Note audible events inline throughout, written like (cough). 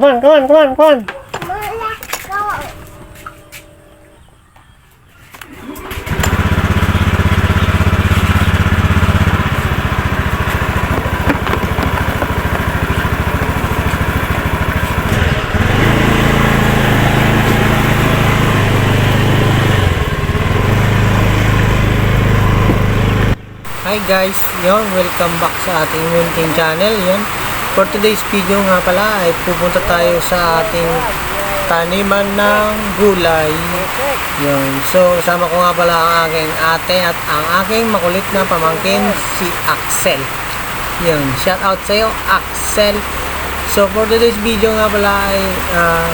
Come on, come on, come on, come on. Hi guys, yon welcome back sa ating Mountain Channel. Yon. For today's video nga pala ay pupunta tayo sa ating taniman ng gulay. Yon. So, sama ko nga pala ang aking ate at ang aking makulit na pamangkin si Axel. Yon. Shout out sa Axel. So, for today's video nga pala ay ah,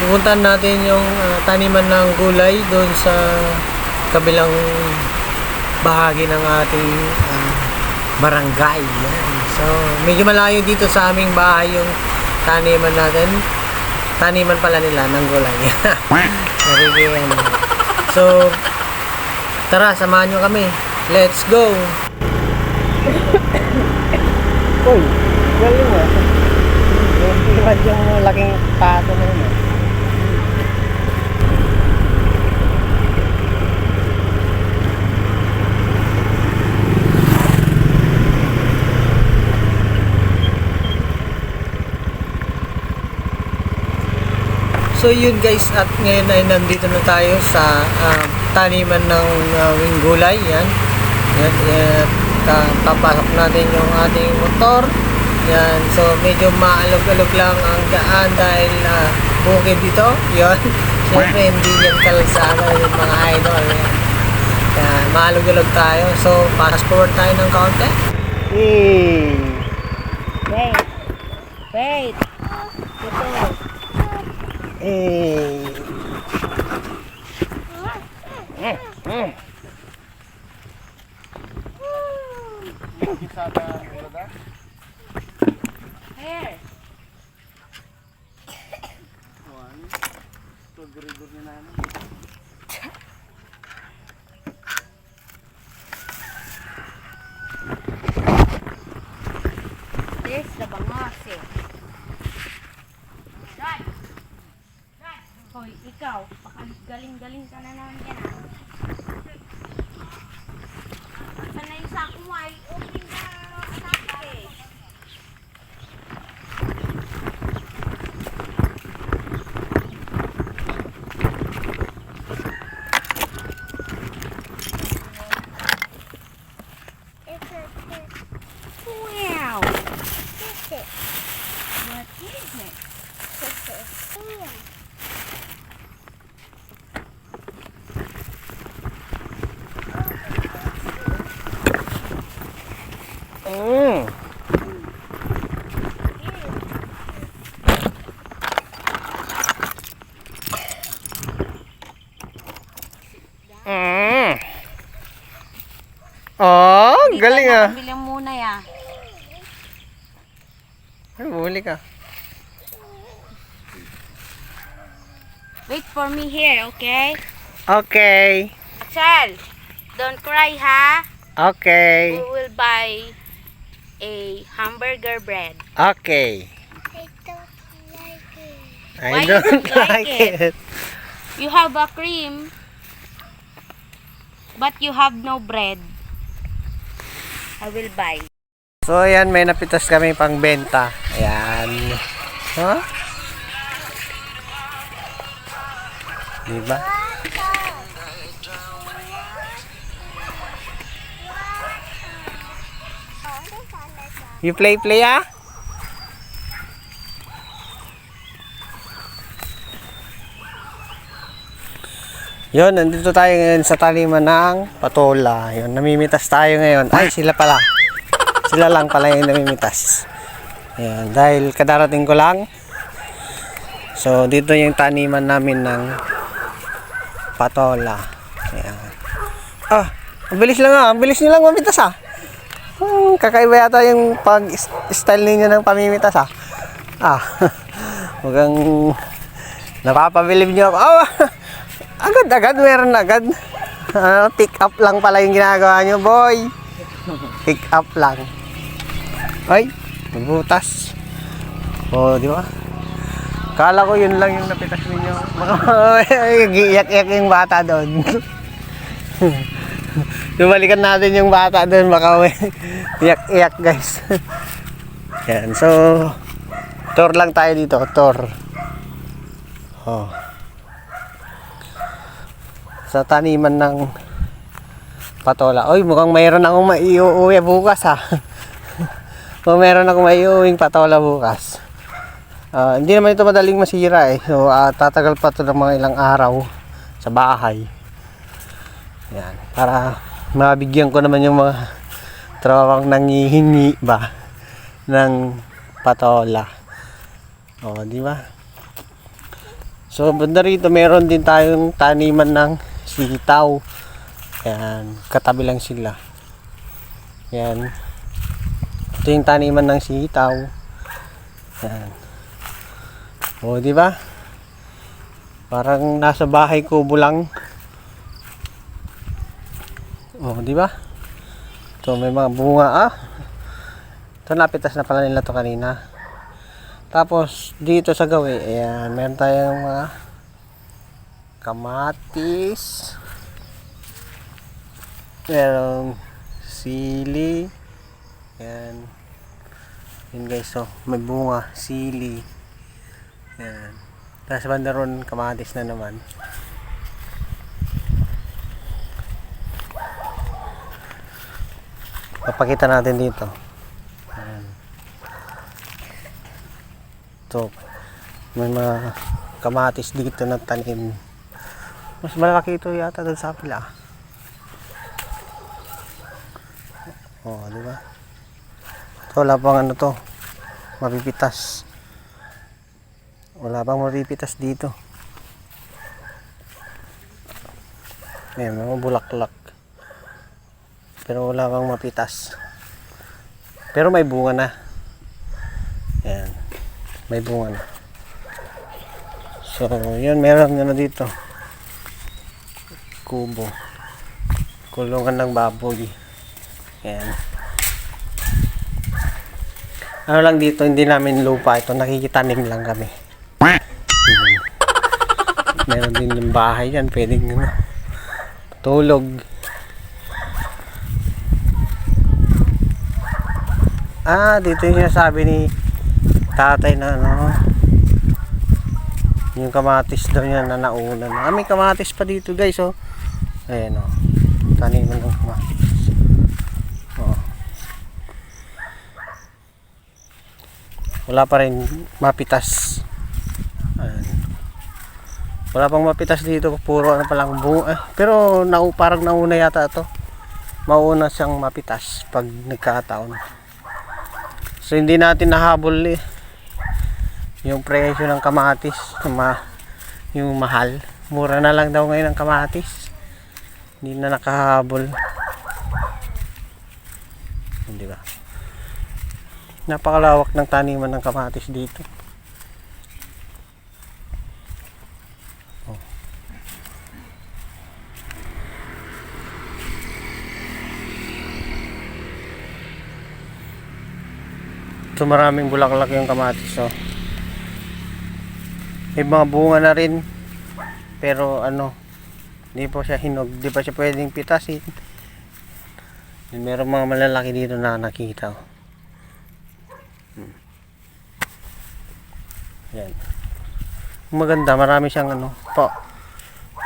pupuntahan natin yung ah, taniman ng gulay doon sa kabilang bahagi ng ating ah, barangay. Yan. So, medyo malayo dito sa aming bahay yung taniman natin. Taniman pala nila ng gulay. (laughs) Nakikiyan. So, tara, samahan nyo kami. Let's go! (coughs) Uy, galing ah. Yung yung laking pato na yun. ah. So yun guys at ngayon ay nandito na tayo sa ah, taniman ng uh, wing gulay yan. Yan, ta- papasok natin yung ating motor. Yan, so medyo maalog-alog lang ang daan dahil uh, bukid dito. Yan. (laughs) Siyempre hindi yan kalsada yung mga idol. Yan. Yan, maalog-alog tayo. So pass forward tayo ng kaunti. Hey. Wait. Wait. Ito. Hey. Here. There's the bangos eh. Dad! Dad! Hoy, ikaw, baka galing-galing ka na naman yan ah. Saan na yung sako mo ay opening ka anak eh. Wow! What is it? Mm. Mm. Oh, galing ah. Bili muna ya. Ano, bumili ka? Wait for me here, okay? Okay. Axel, don't cry ha. Okay. We will buy a hamburger bread. Okay. I Why you don't don't like like it? it. You have a cream, but you have no bread. I will buy. So, ayan, may napitas kami pang benta. Ayan. Huh? Diba? You play, play, ah? Yun, nandito tayo ngayon sa taliman ng patola. Yun, namimitas tayo ngayon. Ay, sila pala. Sila lang pala yung namimitas. Ayan, dahil kadarating ko lang. So, dito yung taniman namin ng patola. Ayan. Ah, ang bilis lang ah. Ang bilis nyo lang mamitas ah. Hmm, kakaiba yata yung pag-style ninyo ng pamimitas ah. Ah, (laughs) mukhang napapabilib nyo ako. Ah, agad-agad, meron agad. Ah, pick up lang pala yung ginagawa nyo, boy. Pick up lang. Ay, magbutas. O, di ba? Kala ko yun lang yung napitas ninyo. (laughs) Iyak-iyak yung bata doon. (laughs) Bumalikan natin yung bata doon. Baka (laughs) iyak-iyak guys. Yan. So, tour lang tayo dito. Tour. Oh. Sa taniman ng patola. Oy, mukhang mayroon akong maiuwi bukas ha. (laughs) Mukhang mayroon akong maiuwing patola bukas. Ah, hindi naman ito madaling masira eh. So, ah, tatagal pa ito ng mga ilang araw sa bahay. Yan. Para mabigyan ko naman yung mga trawang nangihingi ba ng patola. O, di ba? So, banda rito, meron din tayong taniman ng sitaw. Yan. Katabi lang sila. Yan. Ito yung taniman ng sitaw. Yan. O, di ba? Parang nasa bahay kubo lang. O, di ba? Ito may mga bunga ah. Ito napitas na pala nila to kanina. Tapos dito sa gawi, ayan, meron tayong mga kamatis. Merong sili. Ayan. Yun guys, so may bunga, sili. Yan. Tapos banda ron, kamatis na naman. Papakita natin dito. Yan. Ito. May mga kamatis dito na tanim. Mas malaki ito yata doon sa pila. Oh, di ba? Ito, wala pang ano to. Mapipitas. Wala pang mapipitas dito. May mga bulaklak. Pero wala pang mapitas. Pero may bunga na. Yan. May bunga na. So, yun, meron na dito. Kubo. Kulungan ng baboy. Yan. Ano lang dito, hindi namin lupa ito. Nakikitanim lang kami. Mhm. Meron din yung bahay yan. Pwedeng ano, tulog. Ah, dito yung sinasabi ni tatay na ano. Yung kamatis daw niya na nauna na. Ah, may kamatis pa dito guys, oh. Ayan, oh. Taniman ng kamatis. Oh. Wala pa rin mapitas. Ayan. Wala pang mapitas dito, puro ano pa lang bunga. Eh, pero nau, parang nauna yata ito. Mauna siyang mapitas pag nagkataon. So hindi natin nahabol eh. Yung presyo ng kamatis, ma yung mahal. Mura na lang daw ngayon ang kamatis. Hindi na nakahabol. Hindi ba? Napakalawak ng taniman ng kamatis dito. Oh. So maraming bulaklak yung kamatis oh. May mga bunga na rin. Pero ano, hindi po siya hinog, hindi pa siya pwedeng pitasin. Meron mga malalaki dito na nakita. oh. Hmm. Yan. Maganda, marami siyang ano, po.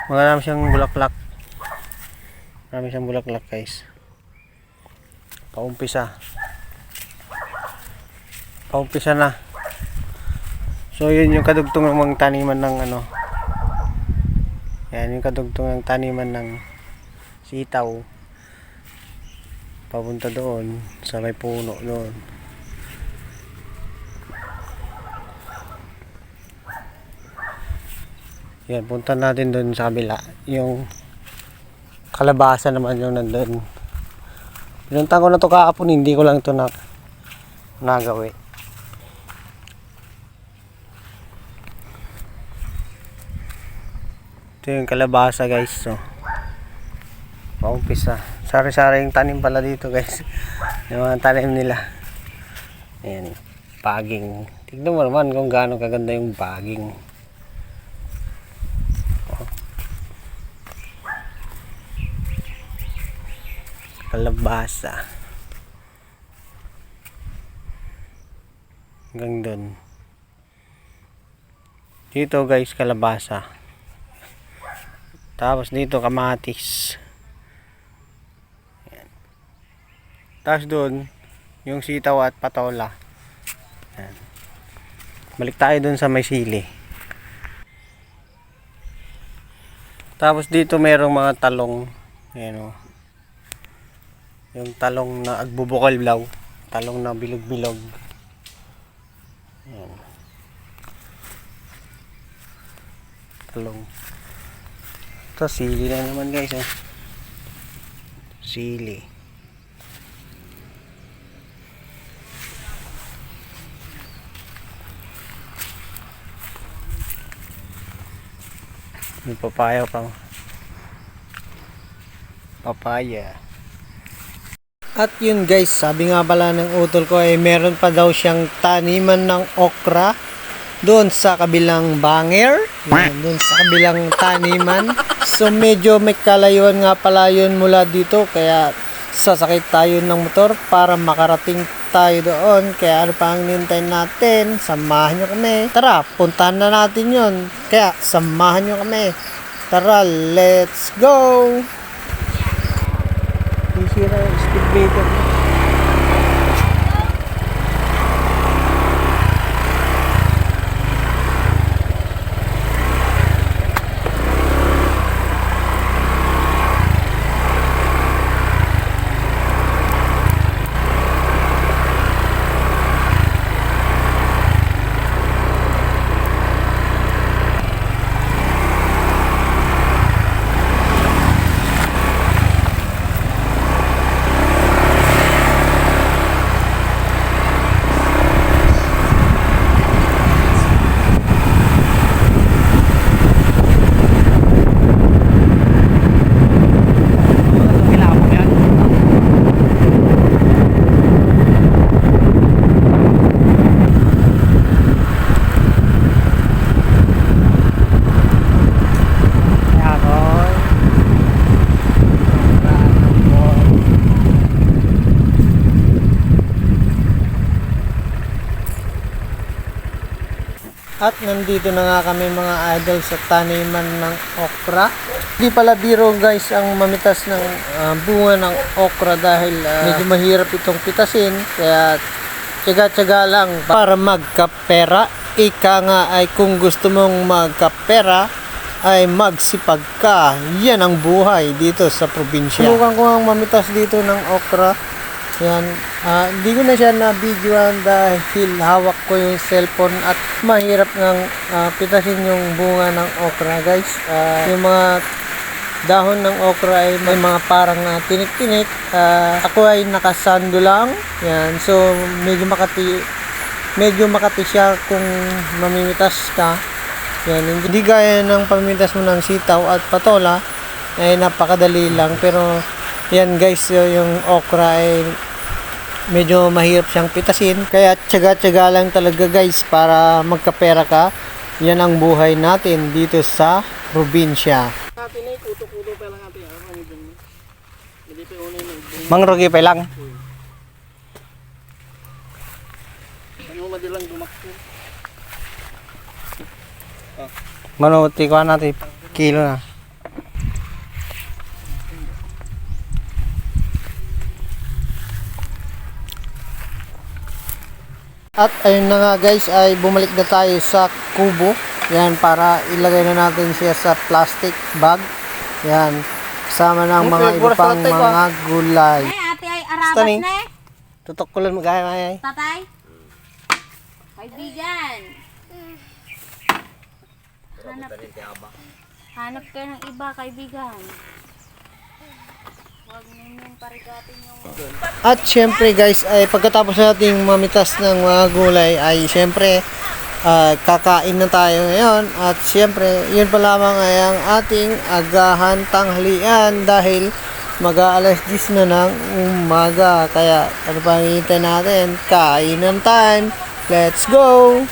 Marami siyang bulaklak. Marami siyang bulaklak, guys. Paumpisa. Paumpisa na. So yun yung kadugtong ng taniman ng ano. Yan yung kadugtong ng taniman ng sitaw. Papunta doon sa may puno doon. Yan, punta natin doon sa kabila. Yung kalabasa naman yung nandun. Pinunta ko na to kahapon, hindi ko lang ito na nagawi. Ito yung kalabasa guys. So, paumpisa. Sari-sari yung tanim pala dito guys. (laughs) Yung mga tanim nila. Ayan. Paging Tignan mo naman kung gaano kaganda yung baging. Oh. Kalabasa. Hanggang doon. Dito guys, kalabasa. Tapos dito kamatis. Ayan. Tapos doon, yung sitaw at patola. Ayan. Balik tayo doon sa may sili. Tapos dito merong mga talong. Ayan o. Yung talong na agbubukal blaw. Talong na bilog-bilog. Ayan. Talong. Ito, sili na naman guys. Oh. Sili. May papaya pa. Papaya. At yun guys, sabi nga pala ng utol ko ay meron pa daw siyang taniman ng okra doon sa kabilang banger. Yan, doon sa kabilang taniman. So medyo may kalayuan nga pala yun mula dito kaya sasakit tayo ng motor para makarating tayo doon. Kaya ano pa ang nintay natin? Samahan nyo kami. Tara, puntahan na natin yun. Kaya samahan nyo kami. Tara, let's go! Sisira yung At nandito na nga kami mga idol sa taniman ng okra. Hindi pala biro guys ang mamitas ng ah, bunga ng okra dahil ah, medyo mahirap itong pitasin. Kaya tiyaga-tiyaga lang para magkapera. Ika nga ay kung gusto mong magkapera ay magsipag ka. Yan ang buhay dito sa probinsya. Subukan ko ang mamitas dito ng okra. Yan. Ah, hindi ko na siya na-videoan dahil hawak ko yung cellphone at mahirap ng ah, pitasin yung bunga ng okra guys. Ah, yung mga dahon ng okra ay may mga parang ah, tinik-tinik. Ah, ako ay nakasando lang. Yan. So medyo makati medyo makati siya kung mamimitas ka. Yan. Hindi gaya ng pamimitas mo ng sitaw at patola ay napakadali lang pero yan guys yung okra ay medyo mahirap siyang pitasin. Kaya tiyaga-tiyaga lang talaga guys para magkapera ka. Yan ang buhay natin dito sa probinsya. Mang Rogi pa lang madalang dumakto. manuti ko natin kilo na At ayun na nga guys ay bumalik na tayo sa kubo. Yan para ilagay na natin siya sa plastic bag. Yan. Kasama ng mga iba pang mga gulay. Eh, ate ay arabas Basta ni. na eh. Tutok ko lang magaya ay. Tatay? Kaibigan. Hanap, hanap kayo ng iba, kaibigan. At syempre guys, ay pagkatapos nating mamitas ng mga gulay ay syempre ah, kakain na tayo ngayon. At syempre yun pa lamang ay ang ating agahan tanghalian dahil mag-aalas 10 na ng umaga. Kaya ano pa natin? Kainan time. Let's go!